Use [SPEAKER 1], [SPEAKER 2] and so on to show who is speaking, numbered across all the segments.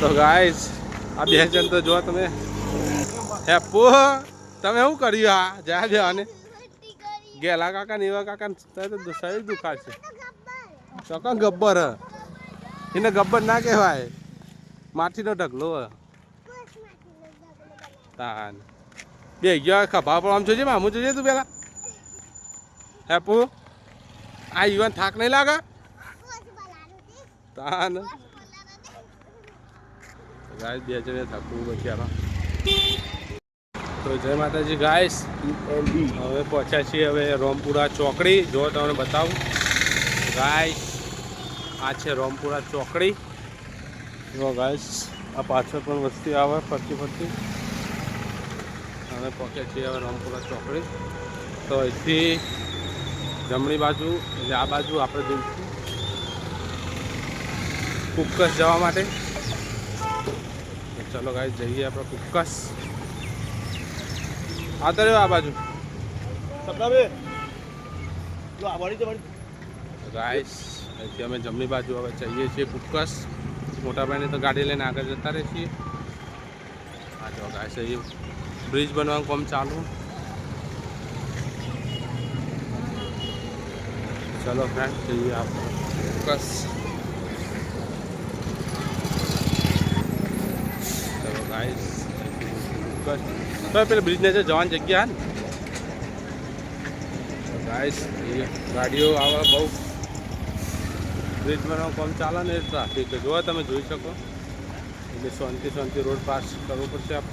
[SPEAKER 1] તો ગાઈસ આ બે જણ તો જો તમે. હેપુ તમે શું કર્યું આ? જ્યાં બે અને ગેલા કાકા ને એવા કાકા તો શરીર દુખાશે ચોકન ગબ્બર. એને ગબ્બર ના કહેવાય. માટીનો ઢગલો. તાન. બે ગયો, ખભા પણ આમ જોજે, મામું જોજે તું પેલા. હેપુ આ યુવાન થાક નહીં લાગે? તાન. ગાય બે જણે થાકવું બચ્યા તો જય માતાજી ગાઈસ. હવે પહોંચ્યા છીએ હવે રોમપુરા ચોકડી. જો તમને બતાવું. ગાઈસ, આ છે રોમપુરા ચોકડી. જો ગાઈસ, આ પાછળ પણ વસ્તી આવે ફરતી ફરતી. અને પહોંચ્યા છીએ હવે રોમપુરા ચોકડી. તો અહીંથી જમણી બાજુ, એટલે આ બાજુ આપણે જઈશું. કુકસ જવા માટે. ચલો ગાઈસ જઈએ આપણે કુક્કસ. આવતા રહ્યો આ બાજુ. ગાઈસ અહીંથી અમે જમણી બાજુ હવે જઈએ છીએ કુક્કસ. મોટા ભાઈને તો ગાડી લઈને આગળ જતા રહીએ છીએ. હા જો ગાઈસ અહીં બ્રિજ બનવાનું કામ ચાલુ. ચલો ફ્રેન્ડ જઈએ આપણે કુક્કસ. ચલો ગાઈસ કુક્કસ તો પેલા બ્રિજને છે જવાની જગ્યા ને ગાઈસ એ ગાડીઓ આવે બહુ બ્રિજ બનાવવાનું કામ ચાલે ને ટ્રાફિક જોવા તમે જોઈ શકો એટલે શાંતિ શાંતિ રોડ પાસ કરવો પડશે આપ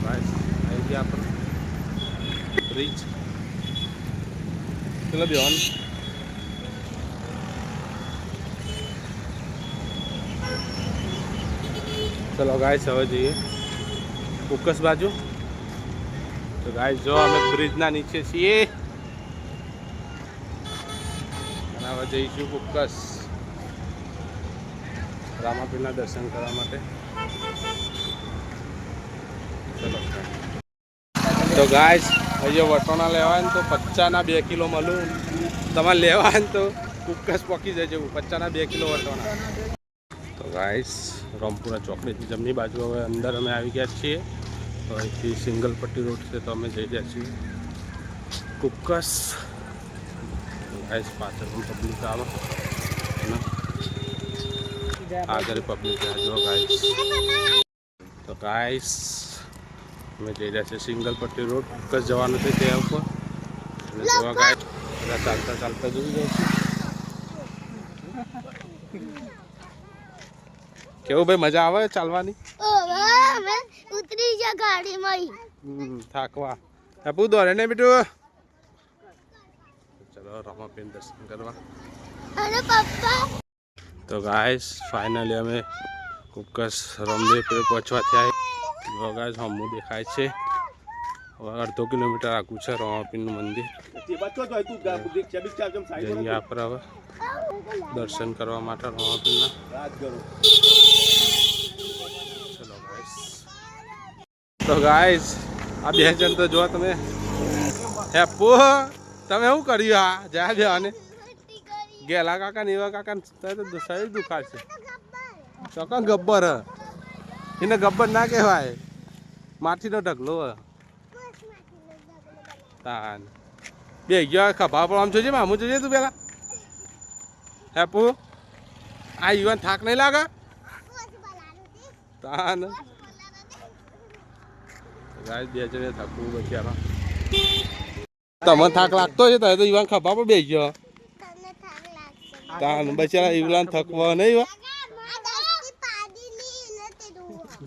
[SPEAKER 1] ગાઈસ આવી ગયા આપણે બ્રિજ ચલો બેન ચલો ગાય હવે જઈએ. ફોકસ બાજુ. તો ગાય જો અમે બ્રિજના નીચે છીએ. અને હવે જઈશું ફોકસ. રામાપીરના દર્શન કરવા માટે. ચલો. તો ગાય અહીંયા વટોણા લેવાય ને તો પચાસના બે કિલો મળું. તમારે લેવાય ને તો કુકસ પોકી જજો. પચાસના બે કિલો વટોણા. ગાઈસ રામપુરા ચોકડીથી જમણી બાજુ હવે અંદર અમે આવી ગયા છીએ તો અહીંથી સિંગલ પટ્ટી રોડ છે તો અમે જઈ રહ્યા છીએ કુક્કસ ગાઈસ પાછળ પણ પબ્લિક આવે અને આગળ પબ્લિક જો ગાઈસ તો ગાઈસ અમે જઈ રહ્યા છીએ સિંગલ પટ્ટી રોડ કુક્કસ જવાનું છે ત્યાં ઉપર અને જોવા ગાઈસ બધા ચાલતા ચાલતા જોઈ જાય છે કેવું ભાઈ મજા આવે ચાલવાની?
[SPEAKER 2] ઉતરી જા ગાડીમાં
[SPEAKER 1] થાકવા. આપું દોડે ને બેટું? ચલો રમાપીન દર્શન કરવા.
[SPEAKER 2] અને પપ્પા.
[SPEAKER 1] તો ગાઈસ ફાઇનલી અમે કુકસ રમદેવ પર પહોંચવા થયા ગાઈસ હમું દેખાય છે. અડધો કિલોમીટર આગું છે રમાપીનનું મંદિર. જઈએ આપણે હવે દર્શન કરવા માટે રમાપીનના ચલો ગાઈસ તો ગાઈસ આ બે જણ તો જો તમે હેપો તમે શું કર્યું આ? જ્યાં બે આને ગેલા કાકા ને એવા કાકા તો શરીર દુખાશે ચોકન ગબ્બર? હ. એને ગબ્બર ના કહેવાય. માટીનો ઢગલો. હ. તાન બે ગયો ખભા પણ આમ જોજે, મામું જોજે તું પેલા. હેપુ આ યુવાન થાક નહીં લાગે? તાન ગાય બે જણે થાકવું બચ્યા તમને થાક લાગતો છે તો એ તો યુવાન ખભા પર બેસી ગયો
[SPEAKER 2] તમને
[SPEAKER 1] તાન બચારા ઈવલાન થકવા નહીં
[SPEAKER 2] વા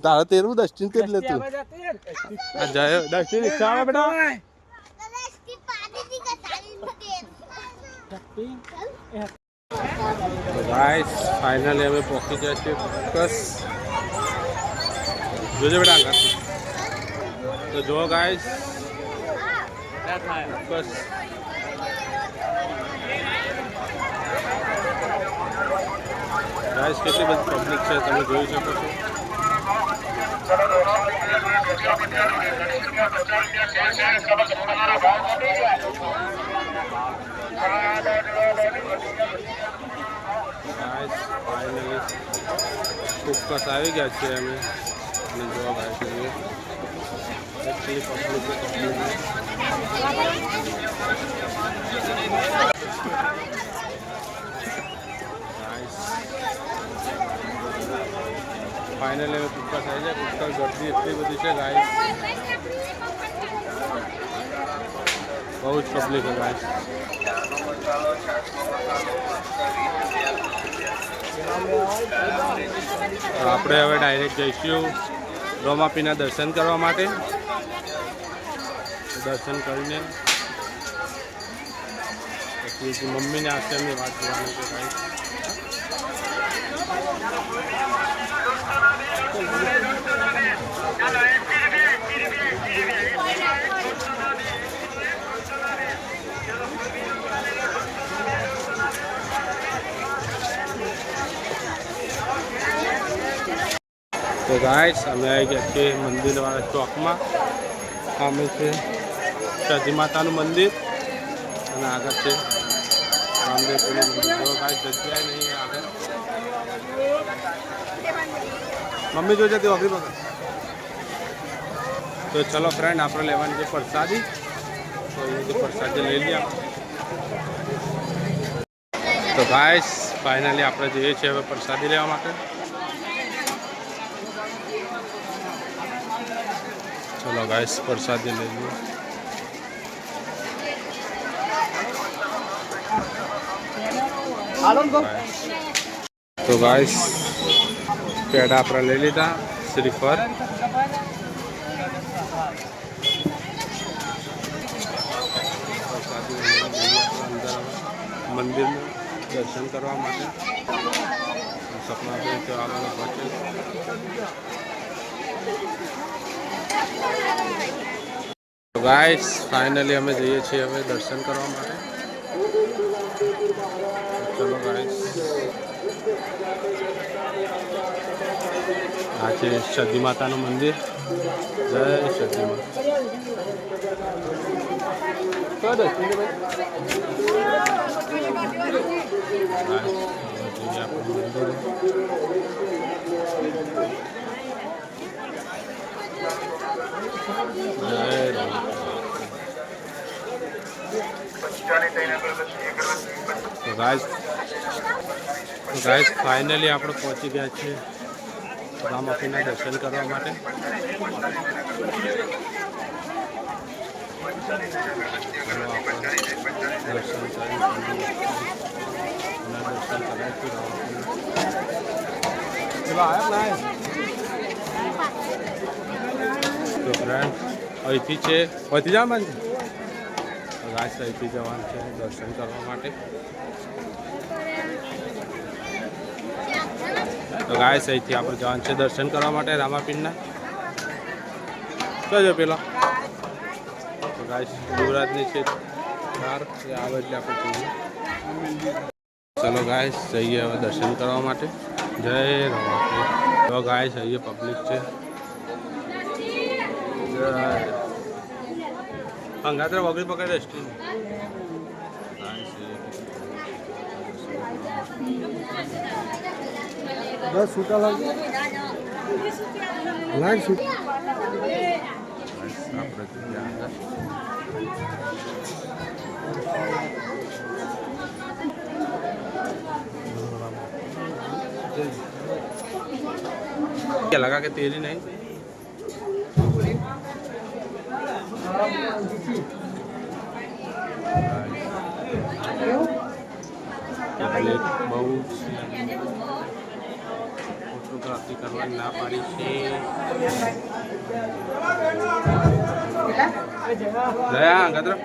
[SPEAKER 1] તારે તેરું દસ્ટિન કેટલે તું. લેતું આ જાય દસ્ટિન રિક્ષા આવે બેટા. ગાઈસ ફાઇનલી અમે પહોંચી ગયા છીએ. ચોક્કસ જોજો બેટા આગળ. તો જો ગાઈસ બસ. ગાઈસ કેટલી બધી પબ્લિક છે, તમે જોઈ શકો છો. Finally. ચોક્કસ આવી ગયા છે અમે. અને જોવા ગાય છે જોઈએ એટલી પબ્લિક છે, પબ્લિક. Nice. ફાઇનલ હવે પુષ્કર થાય છે. પુષ્કર ગરદી એટલી બધી છે ગાય બહુ જ પબ્લિક છે ગાય આપણે હવે ડાયરેક્ટ જઈશું રોમાપીના દર્શન કરવા માટે. દર્શન કરીને પછી મમ્મીને આવશે એમની વાત કરવાની છે ભાઈ. તો ગાઈસ અમે આવી ગયા છીએ મંદિરવાળા ચોકમાં. સામે છે સતી માતાનું મંદિર. અને આગળ છે રામદેવપુરી મંદિર. જો જગ્યાએ નહીં આગળ મમ્મી જોઈ જતી પકડ. તો ચલો ફ્રેન્ડ આપણે લેવાની છે પ્રસાદી. તો એની પ્રસાદી લઈ લઈએ. તો ગાઈસ ફાઇનલી આપણે જઈએ છીએ હવે પ્રસાદી લેવા માટે. ચલો ગાઈસ પ્રસાદી લઈ લઈએ. તો ગાઈસ પેડા આપણે લઈ લીધા શ્રીફળ હવે દર્શન કરવા માટે. સપના આગળ પહોંચે. ગાઈસ ફાઇનલી અમે જઈએ છીએ હવે દર્શન કરવા માટે. આપણે મંદિર. જય રામ. તો ગાઈસ તો ગાઈસ ફાઇનલી આપણે પહોંચી ગયા છીએ. રામાપીના દર્શન કરવા માટે. દર્શન તો ફ્રેન્ડ અહીંથી છે અહીંથી જવાનું છે રાજ અહીંથી જવાનું છે દર્શન કરવા માટે. તો ગાય અહીંથી આપણે જવાનું છે દર્શન કરવા માટે રામાપીરના. કયો પેલો. તો ગાય છે કાર, એ આવે એટલે આપણે જોઈએ. ચલો ગાય જઈએ હવે દર્શન કરવા માટે. જય રામાપીર. તો ગાય જઈએ પબ્લિક છે. જય. હંગાત્ર વગડી પકડે સ્ટીમ
[SPEAKER 3] દસ છૂટા લાગે લાગ છૂટ
[SPEAKER 1] આપણે ત્યાં આગળ क्या लगा कि तेल ही नहीं ફોટોગ્રાફી કરવાની ના પાડી છે. જયા ગદ્ર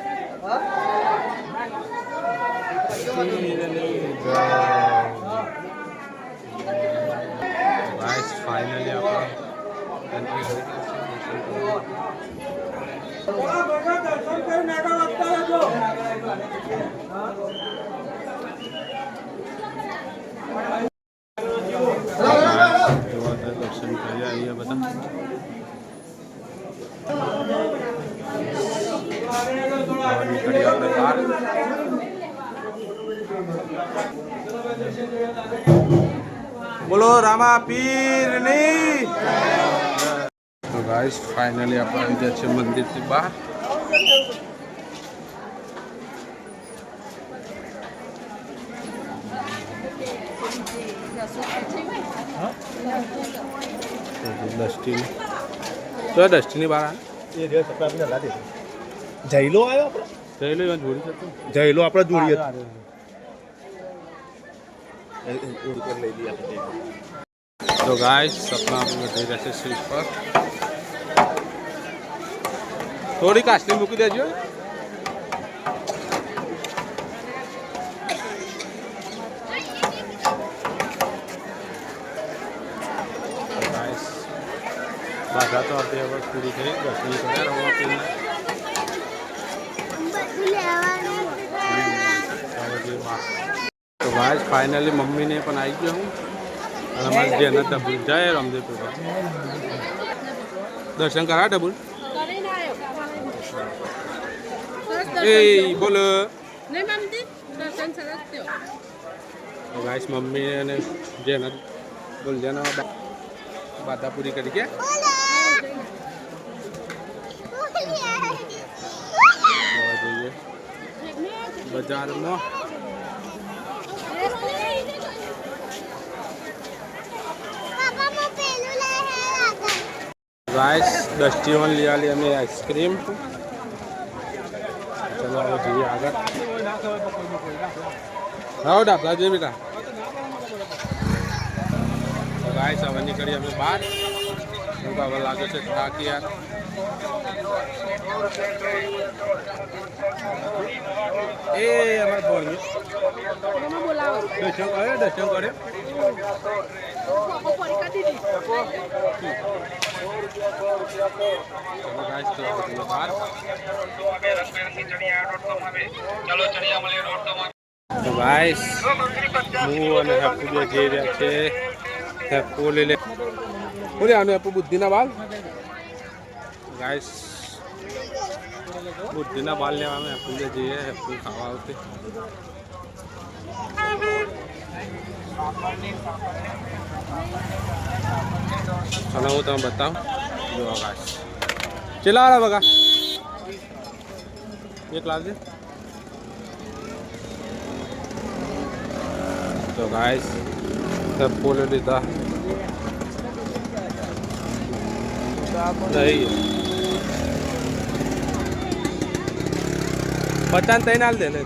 [SPEAKER 1] ગાઈસ ફાઇનલી દર્શન કરવા. જોવા તો દર્શન કરી આવીએ બધા નીકળીએ આપણે બહાર બોલો રામા પીરની. તો ગાઈસ ફાઇનલી આપણે આવી ગયા છે મંદિરથી બહાર. ડસ્ટીની તો ડસ્ટીની બહાર
[SPEAKER 3] જયલો આવ્યો આપણો
[SPEAKER 1] જઈ લો જોડી જતો
[SPEAKER 3] જયલો આપણે જોડીએ
[SPEAKER 1] તો ગાઈસ સપના આપણે થઈ જશે સીટ પર. થોડી કાચલી મૂકી દેજો. ગાઈસ બાધા તો આપણી હવે પૂરી થઈ દર્શન કર્યા રમવા પીને
[SPEAKER 2] બધું લેવાનું
[SPEAKER 1] તો ભાઈ ફાઇનલી મમ્મીને પણ આવી ગયો હું. અને અમારી જેને ડબુલ જય રામદેવ દર્શન કરા ડબુલ? એ બોલો. ગાઈસ મમ્મી અને જેને બોલ જેના બાધા પૂરી કરી કે બજારમાં
[SPEAKER 2] પાપા મો પેલું લે હે આગળ
[SPEAKER 1] ગાઈસ ડસ્ટી વન લઈ આલી અમે આઈસ્ક્રીમ ચલો હવે જઈએ આગળ આવો ડાબલા જઈએ બેટા ગાઈસ હવે નીકળી અમે બહાર શું હવે લાગે છે થાકી યાર એ અમારે ભણ્યું દર્શન કરે દર્શન કરે ચલો ગાઈસ તો જઈએ બહાર તો ગાઈસ હું અને હેપુ બે જઈ રહ્યા છે. હેપુ લઈ લે. બોલે આનું હેપુ બુદ્ધિના બાલ? ગાઈસ બુદ્ધિના બાલ લેવા અમે હેપુ બે જઈએ હેપુ ખાવા આવતી ચલો હું તમને બતાવું જો આકાશ ચલા વાળા બગા એક લાવજે તો ગાઈસ ફૂલ લીધા પચાસ તૈન હાલ દે લે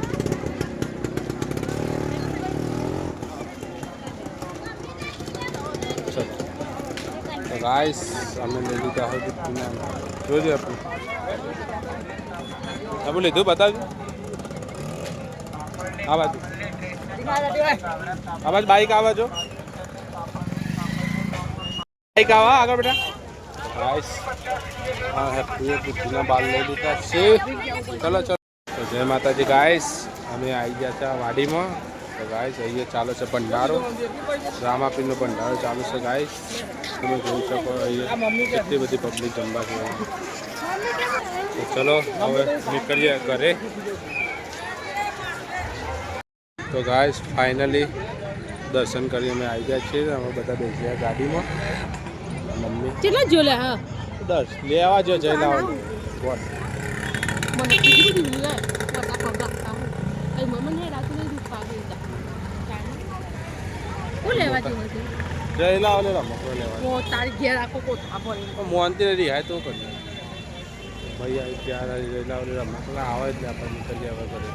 [SPEAKER 1] તો ગાઈસ, અમે લઈ લીધા બુદ્ધિના જોજો આપણું. આપણે લીધું? બતાવજો. આ બાજુ આ બાજુ બાઈક આવે છો બાઈક આવા આગળ બેટા. ગાઈસ હા હેપી બુદ્ધિના બાલ લઈ લીધા છે. ચલો ચલો. જય માતાજી, ગાઈસ. અમે આવી ગયા હતા વાડીમાં. તો ગાઈસ અહીંયા ચાલે છે ભંડારો. રામાપીરનો ભંડારો ચાલુ છે ગાઈસ તમે જોઈ શકો અહીંયા કેટલી બધી પબ્લિક જમવા છે. તો ચલો હવે નીકળીએ ઘરે. તો ગાઈસ ફાઇનલી દર્શન કરી અમે આવી ગયા છીએ. અમે બધા બેસી ગયા ગાડીમાં. મમ્મી
[SPEAKER 4] કેટલા જો લે હા.
[SPEAKER 1] દસ. લેવા જો જઈ લાવો વોટ
[SPEAKER 4] મને બીજી બધી લે મોટા પગા એ મને રાતું નહીં દુખા ગઈ હું લેવા જેવું છે?
[SPEAKER 1] જઈ લાવો ને રમકડો લેવા.
[SPEAKER 4] ઓ તારી ઘેર આખો
[SPEAKER 1] તો કરીએ ભાઈ આવી ત્યારે જઈ લાવો રમકડા આવે જ ને આપણે નીકળીએ હવે ઘરે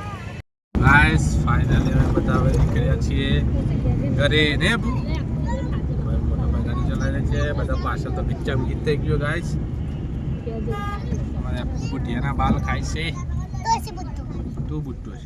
[SPEAKER 1] ગાઈસ ફાઇનલી અમે બધા હવે નીકળ્યા છીએ ઘરે ને છે બધા પાછળ તો પિક્ચર ગીત થઈ ગયું ગાઈસ અમારે બુટિયાના બાલ ખાય છે.
[SPEAKER 2] તું
[SPEAKER 1] બુટ્ટો છે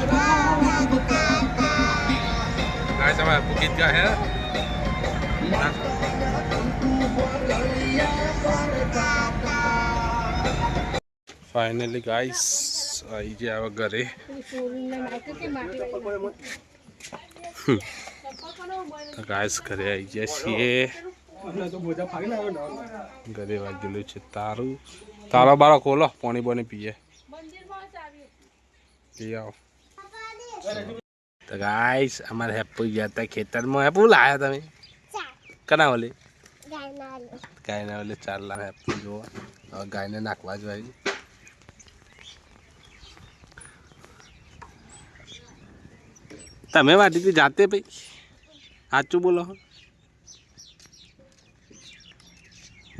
[SPEAKER 1] ગાઈસ અમે પહોંચી ગયા વાત તો કર. ગાઈસ અમે પહોંચી ગયા હે? ફાઇનલી ગાઈસ આવી ગયા હવે ઘરે. તો ગાઈસ ઘરે આવી ગયા છીએ. ઘરે વાગેલું છે તારું. તારો બારો ખોલો પાણી પાણી પીએ પી આવો તો ગાઈસ અમારે હેપુ ગયા હતા ખેતરમાં હેપુ લાયા તમે? કના ઓલી? ગાયના ઓલે. ચાર લાખ હેપુ જોવા. ગાયને નાખવા જ આવી તમે વાટીથી જાતે ભાઈ સાચું બોલો હો.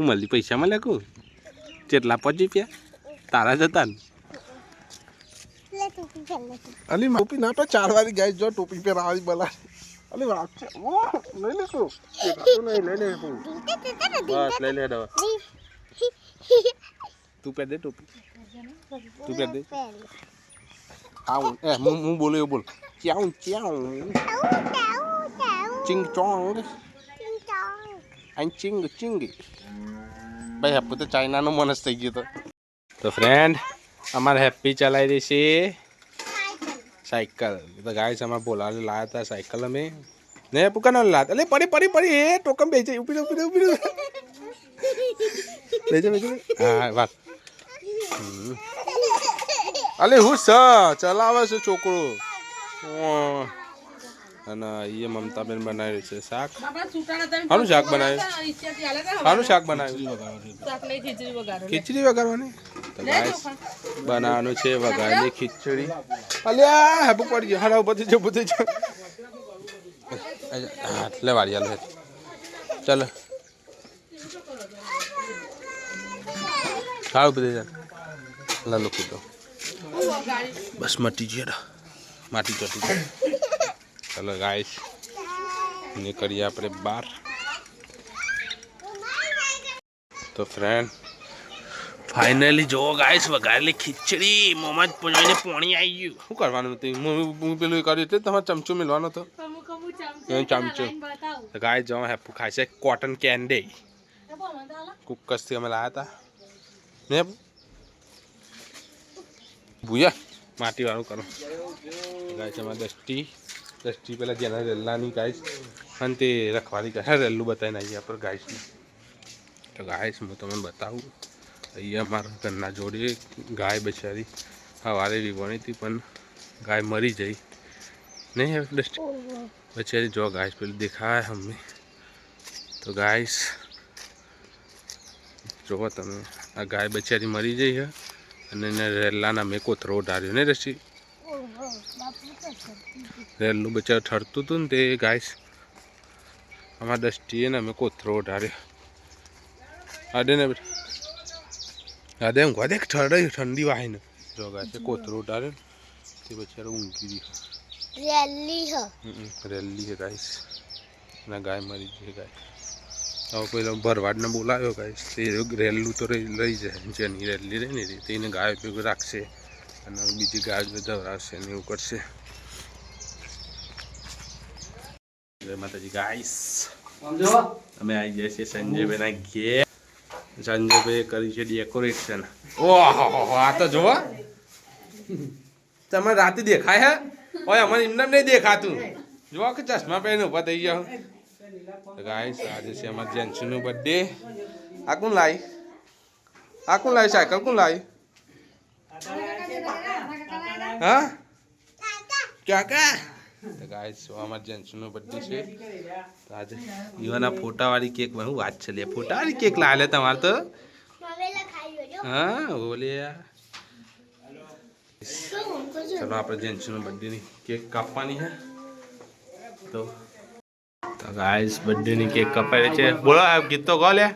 [SPEAKER 1] મળી પૈસા મળ્યા કહું કેટલા પહોંચી રૂપિયા તારા જતા ને.
[SPEAKER 3] અલી ટોપી ના તો ચાર વાળી ગાય જો ટોપી પર આવી બલા અલી વાત છે. ઓ લઈ લે તું. તું નહીં લઈ લે તું.
[SPEAKER 1] બસ લઈ લે દવા. તું પહેર દે ટોપી. તું પહેર દે. આવું એ હું હું બોલું એવું બોલ. ચ્યાઉં ચ્યાઉં ચિંગ ચોંગ. અને ચિંગ. ચિંગ ભાઈ હેપી તો ચાઇનાનો મનસ થઈ ગયો તો. તો ફ્રેન્ડ અમારે હેપી ચલાવી રહી છે સાયકલ તો ગાય અમારે બોલા લાયા હતા સાયકલ અમે ને પુકા ના લાત અલે પડી પડી પડી એ ટોકમ દે, ઉપી દે. બેચે બેચે હા વાત. અલે હું સ ચલાવે છે છોકરો ઓહ. અને એ મમતાબેન બનાવ્યું છે. શાક? સારું શાક બનાવ્યું? સારું શાક બનાવ્યું? ખીચડી વગાડવાની બનાવવાનું છે વઘારેલી ખીચડી. અલ્યા હેબુ પડી ગયો. હાડા ઉપર જો બધું જો. એટલે વાળી હાલ ચાલો. સારું બધું ચાલ લાલો કીધો બસ મટી ગયો માટી ચોટી. ચાલો ગાઈશ નીકળીએ આપણે બહાર. તો ફ્રેન્ડ ફાઇનલી જો ગાઈસ વઘારેલી ખીચડી. મોમાં જ પોજાઈને પોણી આવી ગયું. શું કરવાનું હતું? હું પેલું કર્યું એટલે તમારે ચમચું મેળવાનો હતો? ચમચો. ગાય જો હેપુ ખાય છે કોટન કેન્ડી કુકસથી અમે લાયા હતા. ને? ભૂયા, માટીવાળું કરો. ગાય છે અમારે દસ્ટી દસ્ટી પેલા જેના રેલ્લાની ગાઈસ અને તે રખવાની ગાય રેલ્લું બતાવીને અહીંયા પર ગાઈસને તો ગાઈસ હું તમને બતાવું. અહીંયા મારા ઘરના જોડે ગાય બચારી સવારે વિવાણી હતી, પણ ગાય મરી જઈ. નહીં હવે દસ્ટી બચારી જો ગાઈસ પેલી દેખાય અમને. તો ગાઈસ જુઓ તમે, આ ગાય બચારી મરી જઈ છે અને એને રેલ્લાના મેં કોથરો ઉડાડ્યો. ને રસી રેલનું બચારું ઠરતું હતું ને તે ગાઈસ અમારા દસ્ટીએ ને અમે કોથરો ઉઠાડ્યો આડે ને બેટા. આડે ઊંઘ દેખ ઠરડે ઠંડી વાહીને. ને જો ગાઈસ કોથરો ને તે બચારો ઊંઘી રહી
[SPEAKER 2] રેલી હ.
[SPEAKER 1] રેલી છે ગાઈસ ના ગાય મરી ગઈ ગાય હવે પેલો ભરવાડને બોલાવ્યો ગાઈસ તે રેલું તો લઈ જાય. જેની રેલી રહે ને તેને ગાય ભેગું રાખશે. અને બીજી ગાય દવરાવશે ને એવું કરશે. જય માતાજી ગાઈસ અમે આવી ગયા છીએ સંજયભાઈના ઘેર. સંજયભાઈ કરી છે ડેકોરેશન ઓહો આ તો જુઓ તમે રાતે દેખાય હે? ઓય અમારે એમને નહીં દેખાતું. જો કે ચશ્મા પહેરીને ઊભા થઈ જાઓ તો ગાઈસ આજે છે અમારા જેન્સીનું બર્થડે આ કોણ લાવી આ કોણ લાવી સાયકલ કોણ લાવી હા? કાકા? તો ગાઈસ અમારા જેન્સીનું બર્થડે છે? તો આજે ઈવાના ફોટાવાળી કેક હું વાત છે લે. ફોટાવાળી કેક લાવે તમારે તો. હા બોલે ચલો આપણે જેન્ટ્સનું બર્થડેની કેક કાપવાની છે તો ગાઈસ બર્થડેની કેક કપાય છે. બોલો આ ગીત તો ગો લે.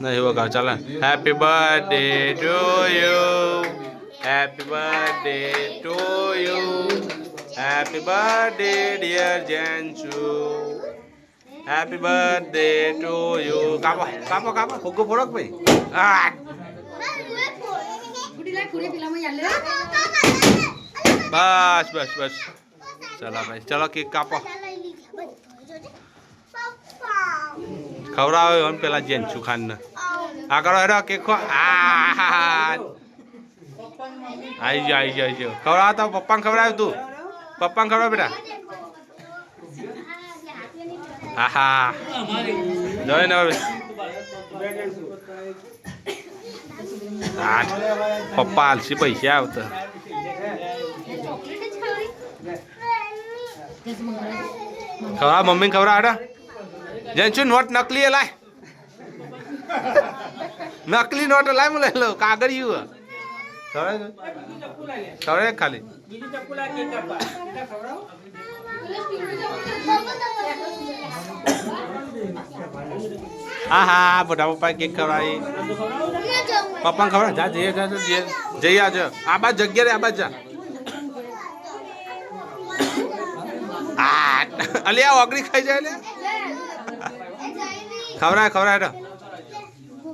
[SPEAKER 1] નહીં વગાવ ચાલે happy birthday to you happy birthday to you happy birthday dear જેન્ચુ happy birthday to you કાપો કાપો કાપો ફુગ્ગો ફોડો ભાઈ આ બસ બસ બસ ચલો ભાઈ ચલો કેક કાપો
[SPEAKER 2] બધા લઈ લીધા બધા જોજે પપ્પા
[SPEAKER 1] ખવડાવો એમ પેલા જેન્ચુ ખાન ને આ કરો હેડો કેક ખો આ આઈ ગયો આઈ ગયો આઈ ગયો ખવડાવ તો પપ્પાને ખવડાવ તું પપ્પાને ખવડાવ બેટા આહા જોઈ ને હવે આઠ પપ્પા આલસી પૈસા આવતા ખવડાવ મમ્મીને ખવડાવ હેડો જેન્ચુ નોટ નકલી લાય. નકલી નોટ લાય મને લો, કાગળિયું ખવડાવ ખાલી? હા હા મોટા પપ્પા કેક ખવડાવી. પપ્પાને ખબર જા, જઈએ, જા જઈ આવજો આ બાજ જગ્યા રે, આ બાજ જા. આ અલી, આ ઓગળી ખાઈ જાય લે. ખવડાય ખવડાય તો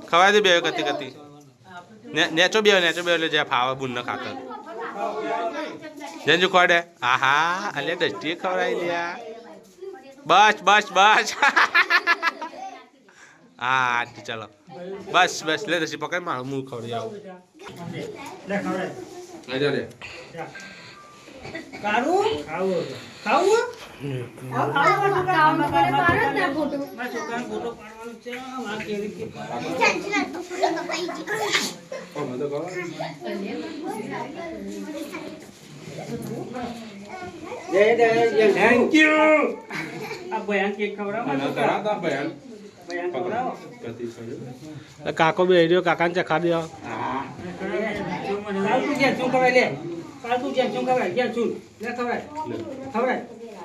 [SPEAKER 1] ખવડાય દે બે કતી કતી ને નેચો બે નેચો બે એટલે જ્યાં ફાવે બુન ખાતર જેંજુ હા હા અલે દસ્તીએ ખવડાવી લ્યા. બસ બસ બસ. હા ચાલો. બસ બસ લે દસ્તી પકડ મારું મૂળ ખવડી આવું. ખાવું? લે
[SPEAKER 5] થેન્ક યુ આ ભયાન કેક ખવડાવો ખવડાવો
[SPEAKER 1] કાકો બે રહ્યો કાકાને ચખા દે.
[SPEAKER 5] ખવાય લે. કાલતું જેમ શું ખવાય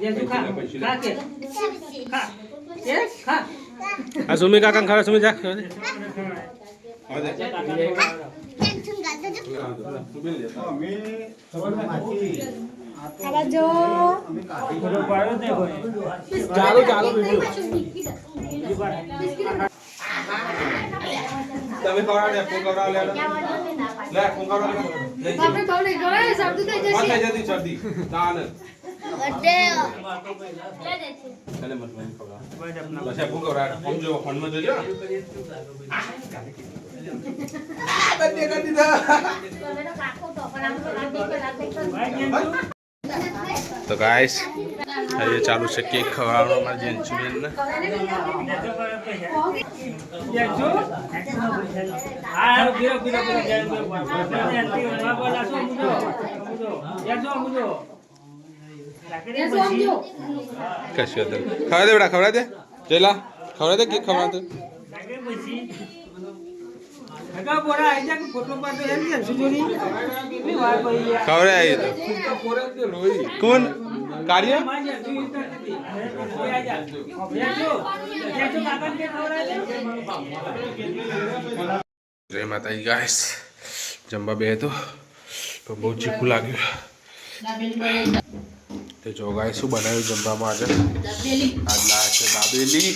[SPEAKER 5] જેમ શું લે ખવાય ખવાય જેમ શું ખા ખા કે ખા કે ખા
[SPEAKER 1] આ સુમી કાકાને ખબર સુમી જા
[SPEAKER 3] ચાલો ચાલો
[SPEAKER 1] તમે ખવડાવ લે ફોન ખવડાવ લે લે ફોન ખવડાવ લે
[SPEAKER 4] આપણે ખાવ નહીં ગળે શરદી થઈ
[SPEAKER 1] વાત
[SPEAKER 4] જશે
[SPEAKER 1] થઈ જતી શરદી તાન તો ગાઈસ હવે ચાલુ છે કેક ખવડાવવાનો અમારા જેન્ચુબેન ને કશું હતું. ખવડા દે બેટા ખવડા દે. જયલા ખવડા દે દે?
[SPEAKER 5] કે
[SPEAKER 1] ખવડા તો કોણ? કાર્ય? જય માતાજી જમવા બે તો બહુ ચીકું લાગ્યું. તો જો ગાય શું બનાવ્યું જમવામાં આજે? આજલા છે દાબેલી.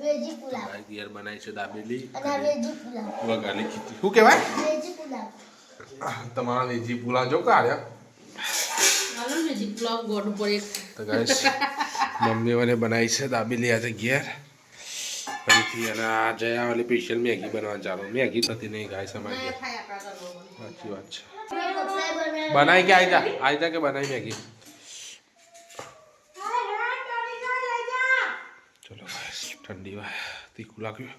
[SPEAKER 2] વેજી
[SPEAKER 1] દિયર બનાવી છે દાબેલી.
[SPEAKER 2] પુલાવ.
[SPEAKER 1] ખીચડી. શું કહેવાય? તમારા વેજી પુલા જો કાઢ્યા. તો ગાઈસ મમ્મી મને બનાવી છે દાબેલી આજે ઘેર. ફરીથી અને આ વાલી સ્પેશિયલ મેગી બનવાનું ચાલુ. મેગી થતી નહીં ગાય સમાજ સાચી વાત છે. બનાવી કે આવી જા કે બનાવી મેગી ચલો ગાઈસ ઠંડી વાય તીખું લાગ્યું